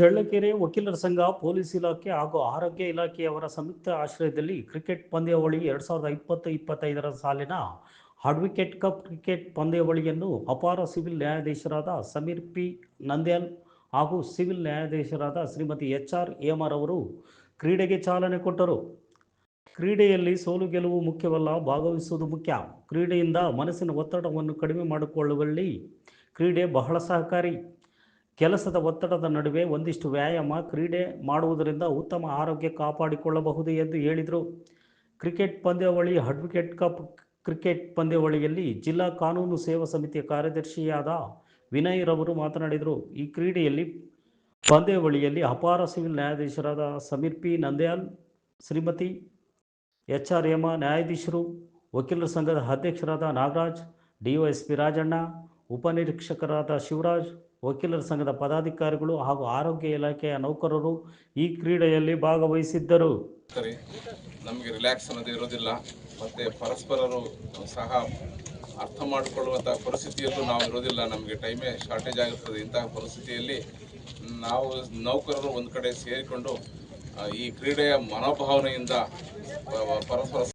ಚಳ್ಳಕೆರೆ ವಕೀಲರ ಸಂಘ ಪೊಲೀಸ್ ಇಲಾಖೆ ಹಾಗೂ ಆರೋಗ್ಯ ಇಲಾಖೆಯವರ ಸಂಯುಕ್ತ ಆಶ್ರಯದಲ್ಲಿ ಕ್ರಿಕೆಟ್ ಪಂದ್ಯಾವಳಿ ಎರಡು ಸಾವಿರದ ಇಪ್ಪತ್ತು, ಇಪ್ಪತ್ತೈದರ ಸಾಲಿನ ಅಡ್ವೊಕೇಟ್ ಕಪ್ ಕ್ರಿಕೆಟ್ ಪಂದ್ಯಾವಳಿಯನ್ನು ಅಪಾರ ಸಿವಿಲ್ ನ್ಯಾಯಾಧೀಶರಾದ ಸಮೀರ್ ಪಿ. ನಂದ್ಯಾಲ್ ಹಾಗೂ ಸಿವಿಲ್ ನ್ಯಾಯಾಧೀಶರಾದ ಶ್ರೀಮತಿ ಎಚ್ ಆರ್ ಎಮರ್ ಅವರು ಕ್ರೀಡೆಗೆ ಚಾಲನೆ ಕೊಟ್ಟರು. ಕ್ರೀಡೆಯಲ್ಲಿ ಸೋಲು ಗೆಲುವು ಮುಖ್ಯವಲ್ಲ, ಭಾಗವಹಿಸುವುದು ಮುಖ್ಯ. ಕ್ರೀಡೆಯಿಂದ ಮನಸ್ಸಿನ ಒತ್ತಡವನ್ನು ಕಡಿಮೆ ಮಾಡಿಕೊಳ್ಳುವಲ್ಲಿ ಕ್ರೀಡೆ ಬಹಳ ಸಹಕಾರಿ. ಕೆಲಸದ ಒತ್ತಡದ ನಡುವೆ ಒಂದಿಷ್ಟು ವ್ಯಾಯಾಮ, ಕ್ರೀಡೆ ಮಾಡುವುದರಿಂದ ಉತ್ತಮ ಆರೋಗ್ಯ ಕಾಪಾಡಿಕೊಳ್ಳಬಹುದು ಎಂದು ಹೇಳಿದರು. ಕ್ರಿಕೆಟ್ ಪಂದ್ಯಾವಳಿ, ಅಡ್ವೊಕೇಟ್ ಕಪ್ ಕ್ರಿಕೆಟ್ ಪಂದ್ಯಾವಳಿಯಲ್ಲಿ ಜಿಲ್ಲಾ ಕಾನೂನು ಸೇವಾ ಸಮಿತಿಯ ಕಾರ್ಯದರ್ಶಿಯಾದ ವಿನಯ್ ರವರು ಮಾತನಾಡಿದರು. ಈ ಕ್ರೀಡೆಯಲ್ಲಿ ಪಂದ್ಯಾವಳಿಯಲ್ಲಿ ಅಪಾರ ಸಿವಿಲ್ ನ್ಯಾಯಾಧೀಶರಾದ Sameer P. Nandyal, Shrimati H. R. M ನ್ಯಾಯಾಧೀಶರು, ವಕೀಲರ ಸಂಘದ ಅಧ್ಯಕ್ಷರಾದ ನಾಗರಾಜ್ ಡಿವೈಎಸ್ಪಿ ರಾಜಣ್ಣ, ಉಪನಿರೀಕ್ಷಕರಾದ ಶಿವರಾಜ್ ವಕೀಲರ ಸಂಘದ ಪದಾಧಿಕಾರಿಗಳು ಹಾಗೂ ಆರೋಗ್ಯ ಇಲಾಖೆಯ ನೌಕರರು ಈ ಕ್ರೀಡೆಯಲ್ಲಿ ಭಾಗವಹಿಸಿದ್ದರು. ನಮಗೆ ರಿಲ್ಯಾಕ್ಸ್ ಅನ್ನೋದು ಇರೋದಿಲ್ಲ ಮತ್ತು ಪರಸ್ಪರರು ಸಹ ಅರ್ಥ ಮಾಡಿಕೊಳ್ಳುವಂಥ ಪರಿಸ್ಥಿತಿಯಲ್ಲೂ ನಾವು ಇರೋದಿಲ್ಲ ನಮಗೆ ಟೈಮೇ ಶಾರ್ಟೇಜ್ ಆಗಿರ್ತದೆ. ಇಂತಹ ಪರಿಸ್ಥಿತಿಯಲ್ಲಿ ನಾವು ನೌಕರರು ಒಂದು ಕಡೆ ಸೇರಿಕೊಂಡು ಈ ಕ್ರೀಡೆಯ ಮನೋಭಾವನೆಯಿಂದ ಪರಸ್ಪರ